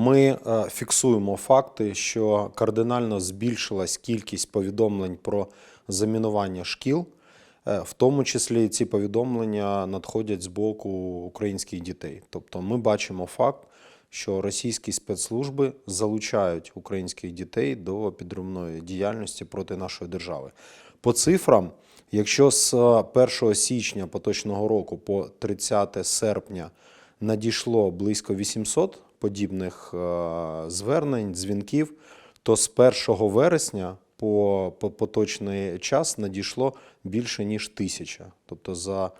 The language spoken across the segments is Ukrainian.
ми е, фіксуємо факти, що кардинально збільшилась кількість повідомлень про замінування шкіл. Е, В тому числі ці повідомлення надходять з боку українських дітей. Тобто ми бачимо факт, що російські спецслужби залучають українських дітей до підривної діяльності проти нашої держави. По цифрам, якщо з 1 січня поточного року по 30 серпня надійшло близько 800 подібних е, звернень, дзвінків, то з 1 вересня по, по поточний час надійшло більше ніж тисяча. Тобто за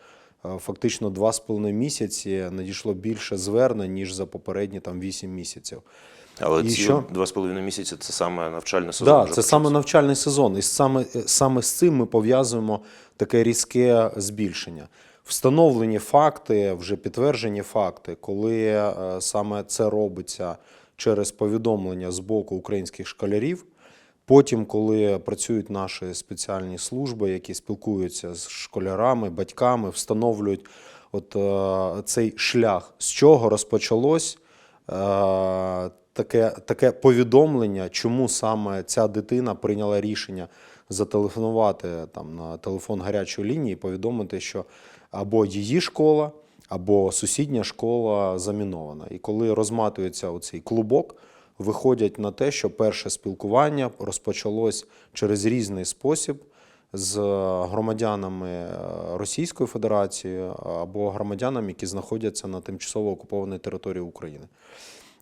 е, фактично два з половиною місяці надійшло більше звернень, ніж за попередні там 8 місяців. Але І ці що? два з половиною місяці це саме навчальний сезон. Так, вже це саме навчальний сезон. І саме, саме з цим ми пов'язуємо таке різке збільшення. Встановлені факти, вже підтверджені факти, коли е, саме це робиться через повідомлення з боку українських школярів. Потім, коли працюють наші спеціальні служби, які спілкуються з школярами, батьками, встановлюють от е, цей шлях, з чого розпочалось е, таке, таке повідомлення, чому саме ця дитина прийняла рішення зателефонувати там на телефон гарячої лінії, і повідомити, що або її школа, або сусідня школа замінована. І коли розматується оцей клубок, виходять на те, що перше спілкування розпочалось через різний спосіб з громадянами е, Російської Федерації або громадянами, які знаходяться на тимчасово окупованій території України.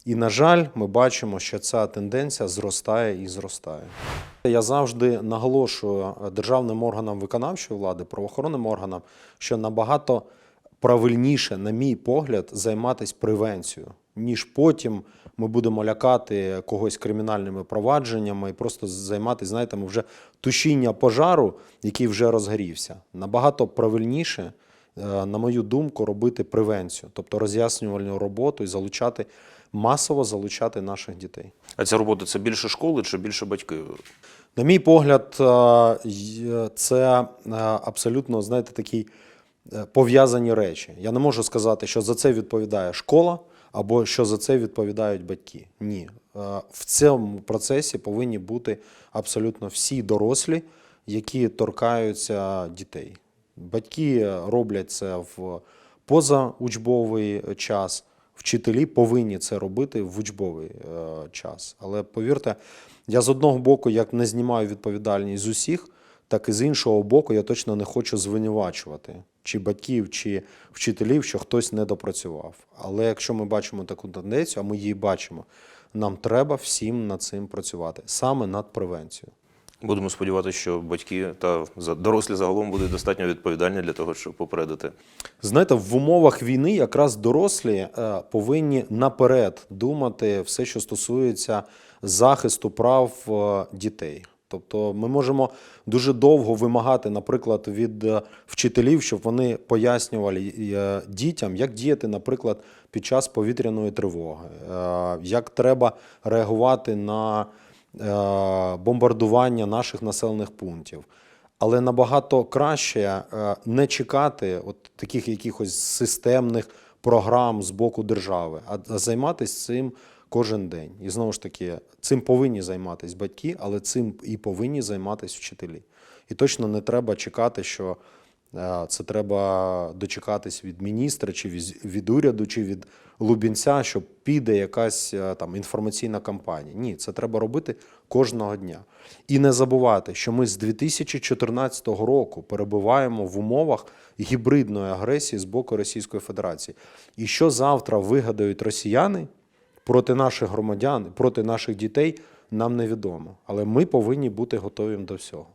І, на жаль, ми бачимо, що ця тенденція зростає і зростає. Я завжди наголошую державним органам виконавчої влади, правоохоронним органам, що набагато правильніше, на мій погляд, займатися превенцією, ніж потім ми будемо лякати когось кримінальними провадженнями і просто займатися, знаєте, ми вже тушіння пожару, який вже розгорівся. Набагато правильніше, е, на мою думку, робити превенцію, тобто роз'яснювальну роботу і залучати масово залучати наших дітей. А ця робота це більше школи чи більше батьки? На мій погляд, е, це е, абсолютно, знаєте, такі е, пов'язані речі. Я не можу сказати, що за це відповідає школа або що за це відповідають батьки. Ні. Е, В цьому процесі повинні бути абсолютно всі дорослі, які торкаються дітей. Батьки роблять це в позаучбовий час. Вчителі повинні це робити в учбовий е, час. Але повірте, я з одного боку як не знімаю відповідальність з усіх, так і з іншого боку, я точно не хочу звинувачувати чи батьків, чи вчителів, що хтось не допрацював. Але якщо ми бачимо таку тенденцію, а ми її бачимо, нам треба всім над цим працювати, саме над превенцією. Будемо сподіватися, що батьки та дорослі загалом будуть достатньо відповідальні для того, щоб попередити. Знаєте, в умовах війни якраз дорослі е, повинні наперед думати все, що стосується захисту прав е, дітей. Тобто ми можемо дуже довго вимагати, наприклад, від е, вчителів, щоб вони пояснювали дітям, як діяти, наприклад, під час повітряної тривоги, як треба реагувати на бомбардування наших населених пунктів. Але набагато краще е, не чекати от таких якихось системних програм з боку держави, а займатися цим кожен день. І знову ж таки, цим повинні займатися батьки, але цим і повинні займатися вчителі. І точно не треба чекати, що е, це треба дочекатись від міністра, чи від, від уряду, чи від Лубінця, що піде якась е, там інформаційна кампанія. Ні, це треба робити кожного дня. І не забувати, що ми з 2014 року перебуваємо в умовах гібридної агресії з боку Російської Федерації. І що завтра вигадають росіяни проти наших громадян, проти наших дітей, нам невідомо. Але ми повинні бути готові до всього.